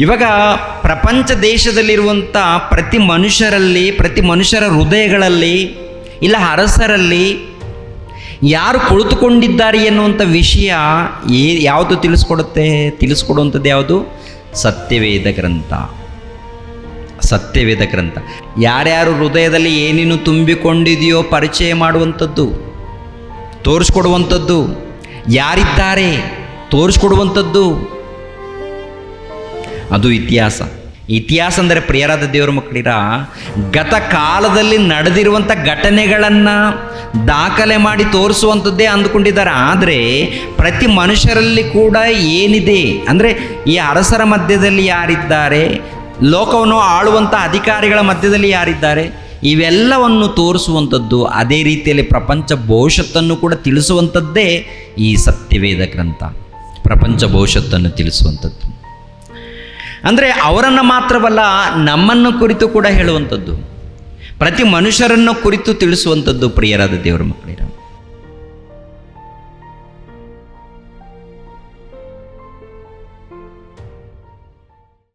ಇವಾಗ ಪ್ರಪಂಚ ದೇಶದಲ್ಲಿರುವಂಥ ಪ್ರತಿ ಮನುಷ್ಯರಲ್ಲಿ, ಪ್ರತಿ ಮನುಷ್ಯರ ಹೃದಯಗಳಲ್ಲಿ, ಇಲ್ಲ ಅರಸರಲ್ಲಿ ಯಾರು ಕುಳಿತುಕೊಂಡಿದ್ದಾರೆ ಎನ್ನುವಂಥ ವಿಷಯ ಏ, ಯಾವುದು ತಿಳಿಸ್ಕೊಡುತ್ತೆ? ತಿಳಿಸ್ಕೊಡುವಂಥದ್ದು ಯಾವುದು? ಸತ್ಯವೇದ ಗ್ರಂಥ. ಸತ್ಯವೇದ ಗ್ರಂಥ. ಯಾರ್ಯಾರು ಹೃದಯದಲ್ಲಿ ಏನೇನು ತುಂಬಿಕೊಂಡಿದೆಯೋ ಪರಿಚಯ ಮಾಡುವಂಥದ್ದು, ತೋರಿಸ್ಕೊಡುವಂಥದ್ದು, ಯಾರಿದ್ದಾರೆ, ತೋರಿಸ್ಕೊಡುವಂಥದ್ದು ಅದು ಇತಿಹಾಸ. ಇತಿಹಾಸ ಅಂದರೆ ಪ್ರಿಯರಾದ ದೇವರ ಮಕ್ಕಳಿರ, ಗತ ಕಾಲದಲ್ಲಿ ನಡೆದಿರುವಂಥ ಘಟನೆಗಳನ್ನು ದಾಖಲೆ ಮಾಡಿ ತೋರಿಸುವಂಥದ್ದೇ ಅಂದುಕೊಂಡಿದ್ದಾರೆ. ಆದರೆ ಪ್ರತಿ ಮನುಷ್ಯರಲ್ಲಿ ಕೂಡ ಏನಿದೆ? ಅಂದರೆ ಈ ಅರಸರ ಮಧ್ಯದಲ್ಲಿ ಯಾರಿದ್ದಾರೆ? ಲೋಕವನ್ನು ಆಳುವಂಥ ಅಧಿಕಾರಿಗಳ ಮಧ್ಯದಲ್ಲಿ ಯಾರಿದ್ದಾರೆ? ಇವೆಲ್ಲವನ್ನು ತೋರಿಸುವಂಥದ್ದು ಅದೇ ರೀತಿಯಲ್ಲಿ ಪ್ರಪಂಚ ಭವಿಷ್ಯತ್ತನ್ನು ಕೂಡ ತಿಳಿಸುವಂಥದ್ದೇ ಈ ಸತ್ಯವೇದ ಗ್ರಂಥ. ಪ್ರಪಂಚ ಭವಿಷ್ಯತ್ತನ್ನು ತಿಳಿಸುವಂಥದ್ದು. ಅಂದರೆ ಅವರನ್ನು ಮಾತ್ರವಲ್ಲ ನಮ್ಮನ್ನು ಕುರಿತು ಕೂಡ ಹೇಳುವಂಥದ್ದು. ಪ್ರತಿ ಮನುಷ್ಯರನ್ನು ಕುರಿತು ತಿಳಿಸುವಂಥದ್ದು ಪ್ರಿಯರಾದ ದೇವರ ಮಕ್ಕಳಿರ